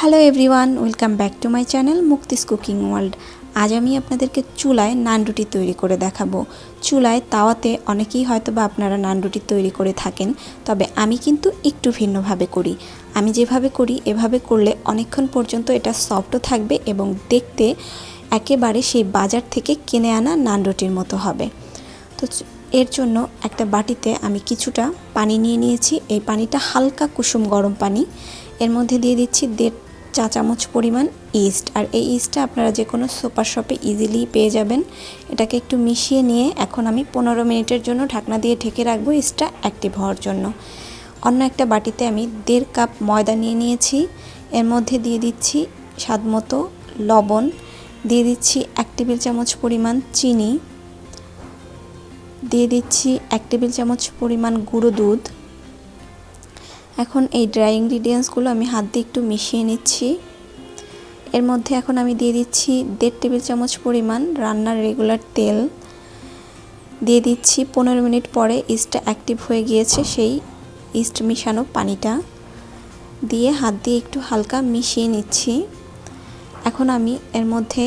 Hello everyone welcome back to my channel Mukti's cooking world আজ আমি আপনাদেরকে চুলায় নান রুটি তৈরি করে দেখাবো। চুলায় তাওয়াতে অনেকেই হয়তো বা আপনারা নান রুটি তৈরি করে থাকেন, তবে আমি কিন্তু একটু ভিন্নভাবে করি। আমি যেভাবে করি, এভাবে করলে অনেকক্ষণ পর্যন্ত এটা সফটও থাকবে এবং দেখতে একেবারে সেই বাজার থেকে কিনে আনা নান রুটির মতো হবে। তো এর জন্য একটা বাটিতে আমি কিছুটা পানি নিয়ে নিয়েছি। এই পানিটা হালকা কুসুম গরম পানি। এর মধ্যে দিয়ে দিচ্ছি দেড় চা চামচ পরিমাণ ইস্ট আর এই ইস্টটা আপনারা যে কোনো সুপার শপে ইজিলি পেয়ে যাবেন। এটাকে একটু মিশিয়ে নিয়ে এখন আমি পনেরো মিনিটের জন্য ঢাকনা দিয়ে ঢেকে রাখব ইস্টটা অ্যাক্টিভ হওয়ার জন্য। অন্য একটা বাটিতে আমি দেড় কাপ ময়দা নিয়ে নিয়েছি। এর মধ্যে দিয়ে দিচ্ছি স্বাদ মতো লবণ। দিয়ে দিচ্ছি এক টেবিল চামচ পরিমাণ চিনি। দিয়ে দিচ্ছি এক টেবিল চামচ পরিমাণ গুঁড়ো দুধ। এখন এই ড্রাই ইনগ্রিডিয়েন্টসগুলো আমি হাত দিয়ে একটু মিশিয়ে নিচ্ছি। এর মধ্যে এখন আমি দিয়ে দিচ্ছি দেড় টেবিল চামচ পরিমাণ রান্নার রেগুলার তেল। দিয়ে দিচ্ছি পনেরো মিনিট পরে ইস্টটা অ্যাক্টিভ হয়ে গিয়েছে সেই ইস্ট মিশানো পানিটা। দিয়ে হাত দিয়ে একটু হালকা মিশিয়ে নিচ্ছি। এখন আমি এর মধ্যে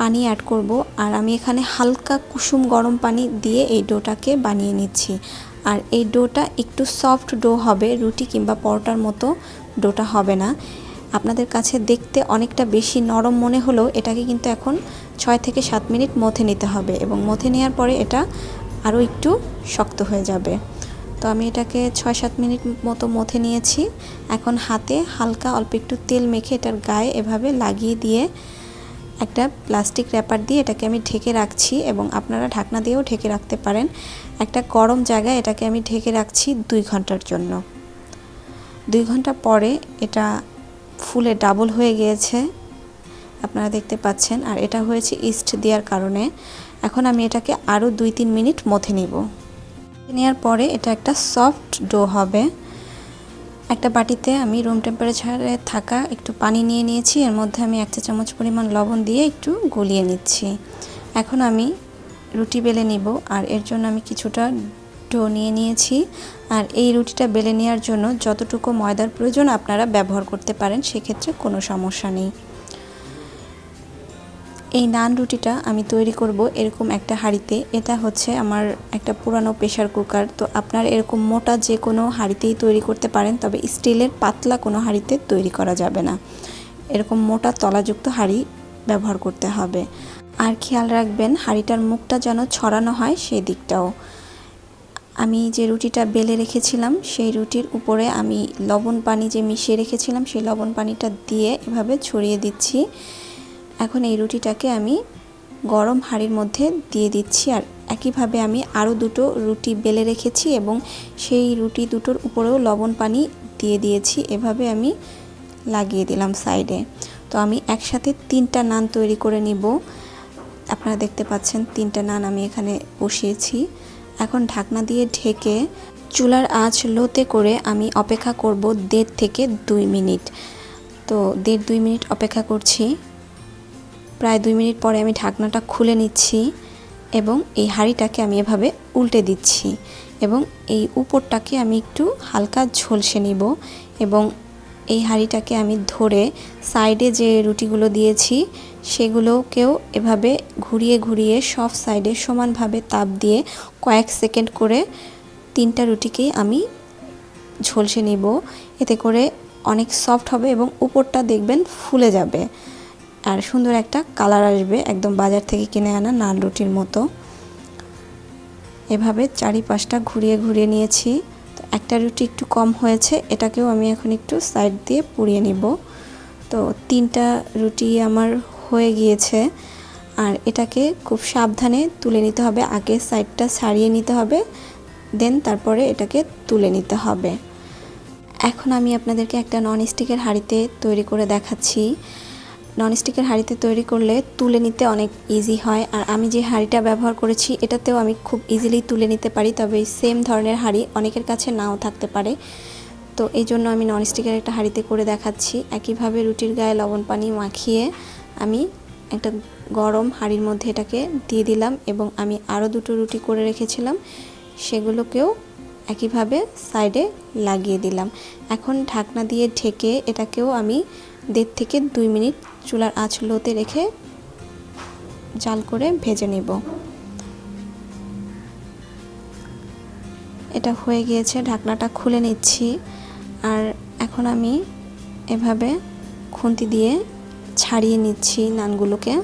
পানি অ্যাড করব আর আমি এখানে হালকা কুসুম গরম পানি দিয়ে এই ডোটাকে বানিয়ে নিচ্ছি। আর এই ডোটা একটু সফট ডো হবে, রুটি কিংবা পরোটার মতো ডোটা হবে না। আপনাদের কাছে দেখতে অনেকটা বেশি নরম মনে হলেও এটাকে কিন্তু এখন ছয় থেকে সাত মিনিট মথে নিতে হবে এবং মথে নেওয়ার পরে এটা আরও একটু শক্ত হয়ে যাবে। তো আমি এটাকে ছয় সাত মিনিট মতো মথে নিয়েছি। এখন হাতে হালকা অল্প একটু তেল মেখে এটার গায়ে এভাবে লাগিয়ে দিয়ে একটা প্লাস্টিক র্যাপার দিয়ে এটাকে আমি ঢেকে রাখছি এবং আপনারা ঢাকনা দিয়েও ঢেকে রাখতে পারেন। একটা গরম জায়গায় এটাকে আমি ঢেকে রাখছি দুই ঘণ্টার জন্য। দুই ঘণ্টা পরে এটা ফুলে ডাবল হয়ে গিয়েছে। আপনারা দেখতে পাচ্ছেন, আর এটা হয়েছে ইস্ট দেওয়ার কারণে। এখন আমি এটাকে আরও দুই তিন মিনিট মথে নিব। নেওয়ার পরে এটা একটা সফট ডো হবে। একটা বাটিতে আমি রুম টেম্পারেচারে থাকা একটু পানি নিয়ে নিয়েছি। এর মধ্যে আমি এক চা চামচ পরিমাণ লবণ দিয়ে একটু গলিয়ে নিচ্ছি। এখন আমি রুটি বেলে নিব আর এর জন্য আমি কিছুটা ডো নিয়ে নিয়েছি। আর এই রুটিটা বেলে নেওয়ার জন্য যতটুকু ময়দার প্রয়োজন আপনারা ব্যবহার করতে পারেন, সেক্ষেত্রে কোনো সমস্যা নেই। এই নান রুটিটা আমি তৈরি করব এরকম একটা হাঁড়িতে। এটা হচ্ছে আমার একটা পুরানো প্রেশার কুকার। তো আপনার এরকম মোটা যে কোনো হাঁড়িতেই তৈরি করতে পারেন, তবে স্টিলের পাতলা কোনো হাঁড়িতে তৈরি করা যাবে না। এরকম মোটা তলাযুক্ত হাঁড়ি ব্যবহার করতে হবে। আর খেয়াল রাখবেন, হাঁড়িটার মুখটা যেন ছড়ানো হয় সেই দিকটাও। আমি যে রুটিটা বেলে রেখেছিলাম, সেই রুটির উপরে আমি লবণ পানি যে মিশিয়ে রেখেছিলাম, সেই লবণ পানিটা দিয়ে এভাবে ছড়িয়ে দিচ্ছি। এখন এই রুটিটাকে আমি গরম হাঁড়ির মধ্যে দিয়ে দিচ্ছি আর একইভাবে আমি আরও দুটো রুটি বেলে রেখেছি এবং সেই রুটি দুটোর উপরেও লবণ পানি দিয়ে দিয়েছি। এভাবে আমি লাগিয়ে দিলাম সাইডে। তো আমি একসাথে তিনটা নান তৈরি করে নিব। আপনারা দেখতে পাচ্ছেন তিনটা নান আমি এখানে বসিয়েছি। এখন ঢাকনা দিয়ে ঢেকে চুলার আঁচ লোতে করে আমি অপেক্ষা করব দেড় থেকে দুই মিনিট। তো দেড় দুই মিনিট অপেক্ষা করছি। প্রায় দুই মিনিট পরে আমি ঢাকনাটা খুলে নিচ্ছি এবং এই হাঁড়িটাকে আমি এভাবে উল্টে দিচ্ছি এবং এই উপরটাকে আমি একটু হালকা ঝলসে নিব এবং এই হাঁড়িটাকে আমি ধরে সাইডে যে রুটিগুলো দিয়েছি সেগুলোকেও এভাবে ঘুরিয়ে ঘুরিয়ে সব সাইডে সমানভাবে তাপ দিয়ে কয়েক সেকেন্ড করে তিনটা রুটিকেই আমি ঝলসে নিব। এতে করে অনেক সফট হবে এবং উপরটা দেখবেন ফুলে যাবে। আর সুন্দর একটা কালার আসবে একদম বাজার থেকে কিনে আনা নান রুটির মতো। এভাবে চারিপাশটা ঘুরিয়ে ঘুরিয়ে নিয়েছি। তো একটা রুটি একটু কম হয়েছে, এটাকেও আমি এখন একটু সাইড দিয়ে পুড়িয়ে নিব। তো তিনটা রুটি আমার হয়ে গিয়েছে, আর এটাকে খুব সাবধানে তুলে নিতে হবে। আগে সাইডটা ছাড়িয়ে নিতে হবে, দেন তারপরে এটাকে তুলে নিতে হবে। এখন আমি আপনাদেরকে একটা ননস্টিকের হাঁড়িতে তৈরি করে দেখাচ্ছি। ননস্টিকের হাঁড়িতে তৈরি করলে তুলে নিতে অনেক ইজি হয়। আর আমি যে হাঁড়িটা ব্যবহার করেছি, এটাতেও আমি খুব ইজিলি তুলে নিতে পারি, তবে সেম ধরনের হাঁড়ি অনেকের কাছে নাও থাকতে পারে। তো এই জন্য আমি ননস্টিকের একটা হাঁড়িতে করে দেখাচ্ছি। একইভাবে রুটির গায়ে লবণ পানি মাখিয়ে আমি একটা গরম হাঁড়ির মধ্যে এটাকে দিয়ে দিলাম এবং আমি আরও দুটো রুটি করে রেখেছিলাম, সেগুলোকেও একইভাবে সাইডে লাগিয়ে দিলাম। এখন ঢাকনা দিয়ে ঢেকে এটাকেও আমি দেড় থেকে দুই মিনিট চুলার আঁচ লোতে রেখে জাল করে ভেজে নেব। এটা হয়ে গিয়েছে, ঢাকনাটা খুলে নিচ্ছি। আর এখন আমি এভাবে খুন্তি দিয়ে ছাড়িয়ে নিচ্ছি নানগুলোকে।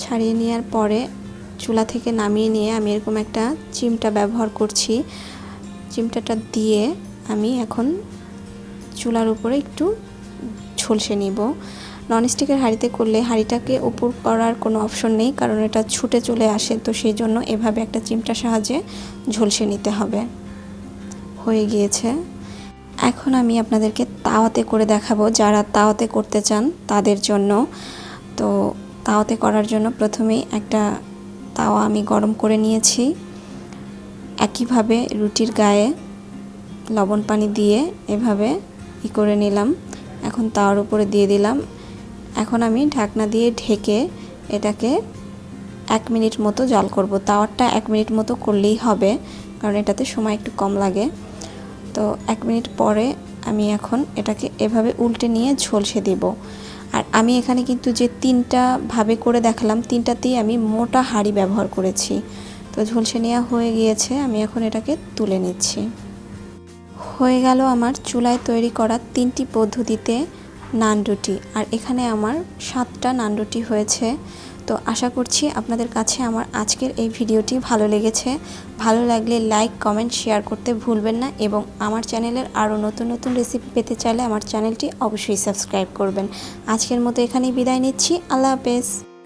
ছাড়িয়ে নেওয়ার পরে চুলা থেকে নামিয়ে নিয়ে আমি এরকম একটা চিমটা ব্যবহার করছি। চিমটাটা দিয়ে আমি এখন চুলার উপরে একটু ঝলসে নিব। ননস্টিকের হাঁড়িতে করলে হাঁড়িটাকে উপর করার কোনো অপশন নেই, কারণ এটা ছুটে চলে আসে, তো সেই জন্য এভাবে একটা চিমটার সাহায্যে ঝলসে নিতে হবে। হয়ে গিয়েছে। এখন আমি আপনাদেরকে তাওয়াতে করে দেখাবো, যারা তাওয়াতে করতে চান তাদের জন্য। তো তাওয়াতে করার জন্য প্রথমেই একটা তাওয়া আমি গরম করে নিয়েছি। একইভাবে রুটির গায়ে লবণ পানি দিয়ে এভাবে ই করে নিলাম। এখন তাওয়ার উপরে দিয়ে দিলাম। এখন আমি ঢাকনা দিয়ে ঢেকে এটাকে এক মিনিট মতো জল করব। তাওয়ারটা এক মিনিট মতো করলেই হবে, কারণ এটাতে সময় একটু কম লাগে। তো এক মিনিট পরে আমি এখন এটাকে এভাবে উল্টে নিয়ে ঝলসে দেব। আর আমি এখানে কিন্তু যে তিনটা ভাবে করে দেখালাম, তিনটাতেই আমি মোটা হাঁড়ি ব্যবহার করেছি। তো ঝলসে নেওয়া হয়ে গিয়েছে, আমি এখন এটাকে তুলে নিচ্ছি। হয়ে গেল আমার চুলায় তৈরি করা তিনটি পদ্ধতিতে নান রুটি আর এখানে আমার সাতটা নান রুটি হয়েছে। তো আশা করছি আপনাদের কাছে আমার আজকের এই ভিডিওটি ভালো লেগেছে। ভালো লাগলে লাইক, কমেন্ট, শেয়ার করতে ভুলবেন না এবং আমার চ্যানেলের আরও নতুন নতুন রেসিপি পেতে চাইলে আমার চ্যানেলটি অবশ্যই সাবস্ক্রাইব করবেন। আজকের মতো এখানেই বিদায় নিচ্ছি। আল্লাহ হাফেজ।